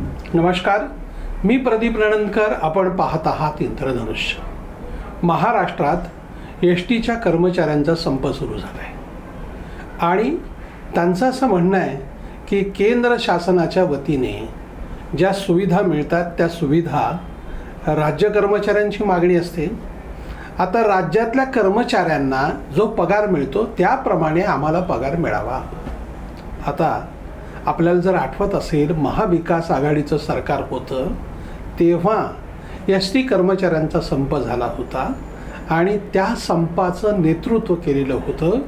नमस्कार. मी प्रदीप नणंदकर आपण पाहत आहात इंद्रधनुष्य महाराष्ट्रात एस टीच्या कर्मचाऱ्यांचा संप सुरू झाला आहे आणि त्यांचं असं म्हणणं आहे की केंद्र शासनाच्या वतीने ज्या सुविधा मिळतात त्या सुविधा राज्य कर्मचाऱ्यांची मागणी असते. आता राज्यातल्या कर्मचाऱ्यांना जो पगार मिळतो त्याप्रमाणे आम्हाला पगार मिळावा. आता आपल्याला जर आठवत असेल महाविकास आघाडीचं सरकार होतं तेव्हा एस टी कर्मचाऱ्यांचा संप झाला होता आणि त्या संपाचं नेतृत्व केलेलं होतं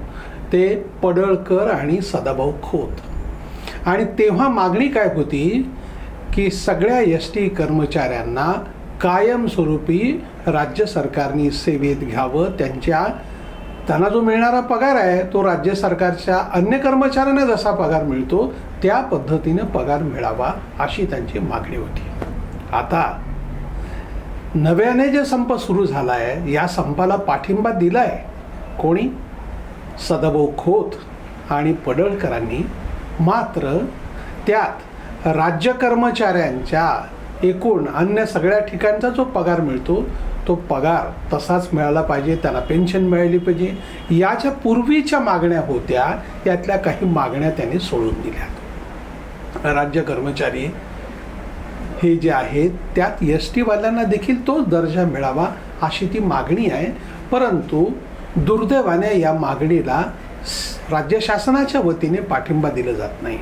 ते पडळकर आणि सदाभाऊ खोत. आणि तेव्हा मागणी काय होती की सगळ्या एस टी कर्मचाऱ्यांना कायमस्वरूपी राज्य सरकारने सेवेत घ्यावं त्यांच्या त्यांना जो मिळणारा पगार आहे तो राज्य सरकारच्या अन्य कर्मचाऱ्यांना जसा पगार मिळतो त्या पद्धतीनं पगार मिळावा अशी त्यांची मागणी होती. आता नव्याने जे संप सुरू झाला आहे या संपाला पाठिंबा दिला आहे कोणी? सदभाऊ खोत आणि पडळकरांनी मात्र त्यात राज्य कर्मचाऱ्यांच्या एकूण अन्य सगळ्या ठिकाणचा जो पगार मिळतो तो पगार तसाच मिळाला पाहिजे त्याला पेन्शन मिळाली पाहिजे. याच्या पूर्वीच्या मागण्या होत्या यातल्या काही मागण्या त्यांनी सोडून दिल्या राज्य कर्मचारी हे जे आहेत त्यात एस टीवाल्यांना देखील तोच दर्जा मिळावा अशी ती मागणी आहे. परंतु दुर्दैवाने या मागणीला राज्य शासनाच्या वतीने पाठिंबा दिला जात नाही.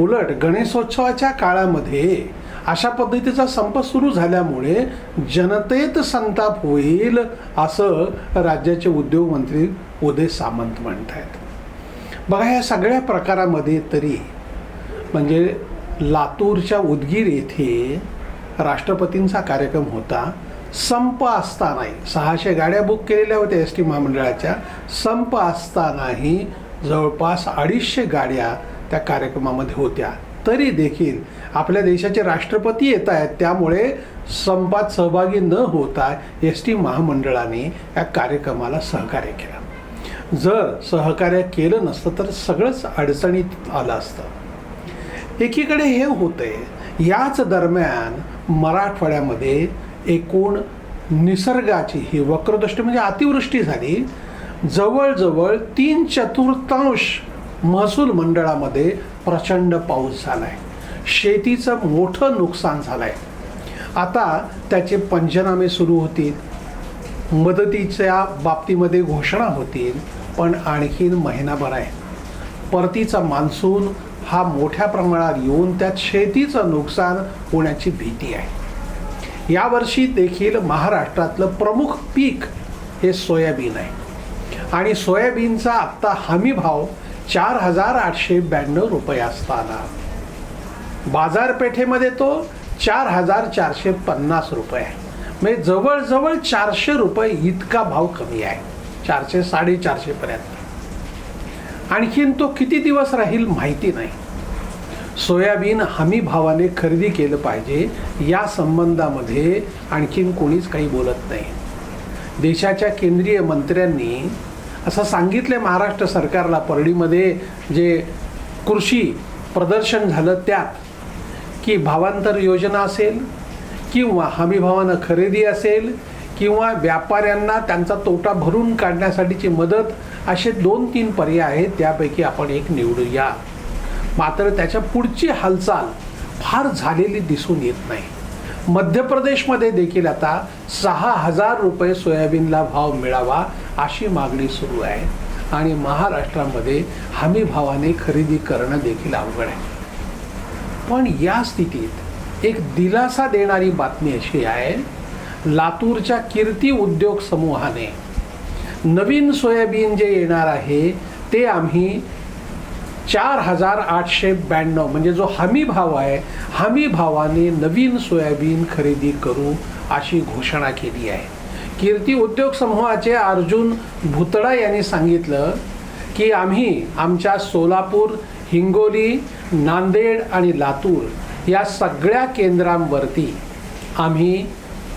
उलट गणेशोत्सवाच्या काळामध्ये अशा पद्धतीचा संप सुरू झाल्यामुळे जनतेत संताप होईल असं राज्याचे उद्योगमंत्री उदय सामंत म्हणत आहेत बघा या सगळ्या प्रकारामध्ये तरी म्हणजे लातूरच्या उदगीर येथे राष्ट्रपतींचा कार्यक्रम होता. संप असतानाही सहाशे गाड्या बुक केलेल्या होत्या एस टी महामंडळाच्या. संप असतानाही जवळपास अडीचशे गाड्या त्या कार्यक्रमामध्ये होत्या. तरी देखील आपल्या देशाचे राष्ट्रपती येत आहेत. त्यामुळे संपात सहभागी न होता एस टी महामंडळाने या कार्यक्रमाला सहकार्य केलं. जर सहकार्य केलं नसतं तर सगळंच अडचणीत आलं असतं. एकीकडे हे होते याच दरम्यान मराठवाड्यामध्ये एकूण निसर्गाची ही वक्रदृष्टी म्हणजे अतिवृष्टी झाली. जवळजवळ तीन चतुर्थांश महसूल मंडळामध्ये प्रचंड पाऊस झाला आहे शेतीचं मोठं नुकसान झालं आहे आता त्याचे पंचनामे सुरू होतील. मदतीच्या बाबतीमध्ये घोषणा होतील पण आणखीन महिनाभर आहे. परतीचा मान्सून हा मोठ्या प्रमाणात येऊन त्यात शेतीचं नुकसान होण्याची भीती आहे. यावर्षी देखील महाराष्ट्रातलं प्रमुख पीक हे सोयाबीन आहे. आणि सोयाबीनचा आत्ता हमी भाव चार हजार आठशे ब्याण्णव रुपये असताना. बाजारपेठेमध्ये तो चार हजार चारशे पन्नास रुपये आहे. म्हणजे जवळजवळ चारशे रुपये इतका भाव कमी आहे. चारशे साडेचारशेपर्यंत आणखीन तो किती दिवस राहील माहिती नाही. सोयाबीन हमी भावाने खरेदी केलं पाहिजे या संबंधामध्ये आणखीन कोणीच काही बोलत नाही. देशाच्या केंद्रीय मंत्र्यांनी असं सांगितलं महाराष्ट्र सरकारला परळीमध्ये जे कृषी प्रदर्शन झालं त्यात की भावांतर योजना असेल किंवा हमी भावानं खरेदी असेल किंवा व्यापाऱ्यांना त्यांचा तोटा भरून काढण्यासाठीची मदत असे दोन तीन पर्याय आहेत त्यापैकी आपण एक निवडूया. मात्र त्याच्या पुढची हालचाल फार झालेली दिसून येत नाही. मध्य प्रदेशमध्ये देखील आता सहा हजार रुपये सोयाबीनला भाव मिळावा अशी मागणी सुरू आहे आणि महाराष्ट्रामध्ये हमी भावाने खरेदी करणं देखील अवघड आहे. पण या स्थितीत एक दिलासा देणारी बातमी अशी आहे लातूरच्या कीर्ती उद्योग समूहाने नवीन सोयाबीन जे येणार आहे ते आम्ही चार हजार आठशे ब्याण्णव म्हणजे जो हमी भाव आहे हमी भावाने नवीन सोयाबीन खरेदी करू अशी घोषणा केली आहे. कीर्ती उद्योग समूहाचे अर्जुन भुतडा यांनी सांगितलं की आम्ही आमच्या सोलापूर हिंगोली नांदेड आणि लातूर या सगळ्या केंद्रांवरती आम्ही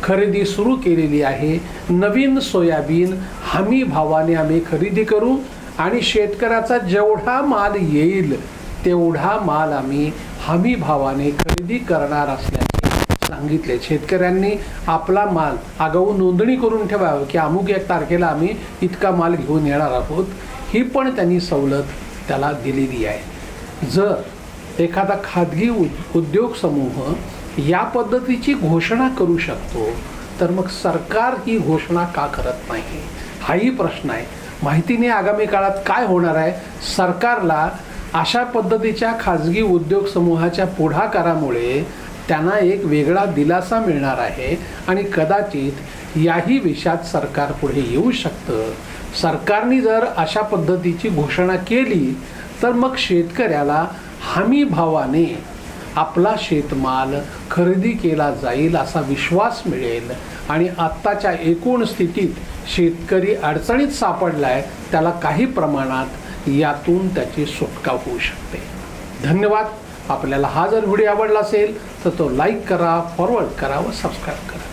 खरेदी सुरू केलेली आहे. नवीन सोयाबीन हमी भावाने आम्ही खरेदी करू. आणि शेतकऱ्याचा जेवढा माल येईल तेवढा माल आम्ही हमी भावाने खरेदी करणार असल्याचे सांगितले. शेतकऱ्यांनी आपला माल आगाऊ नोंदणी करून ठेवावं की अमुक एक तारखेला आम्ही इतका माल घेऊन येणार आहोत. ही पण त्यांनी सवलत त्याला दिलेली आहे. जर एखादा खाजगी उद्योग समूह या पद्धतीची घोषणा करू शकतो तर मग सरकार ही घोषणा का करत नाही? हाही प्रश्न आहे. माहितीने आगामी काळात काय होणार आहे? सरकारला अशा पद्धतीच्या खाजगी उद्योग समूहाच्या पुढाकारामुळे त्यांना एक वेगळा दिलासा मिळणार आहे आणि कदाचित याही विषयात सरकार पुढे येऊ शकतं. सरकारने जर अशा पद्धतीची घोषणा केली तर मग शेतकऱ्याला हमी भावाने आपला शेतमाल खरेदी केला जाईल असा विश्वास मिळेल. आणि आत्ताच्या एकूण स्थितीत शेतकरी अडचणीत सापडलाय त्याला काही प्रमाणात यातून त्याची सुटका होऊ शकते. धन्यवाद. आपल्याला हा जर व्हिडिओ आवडला असेल तर तो लाईक करा फॉरवर्ड करा व सबस्क्राईब करा.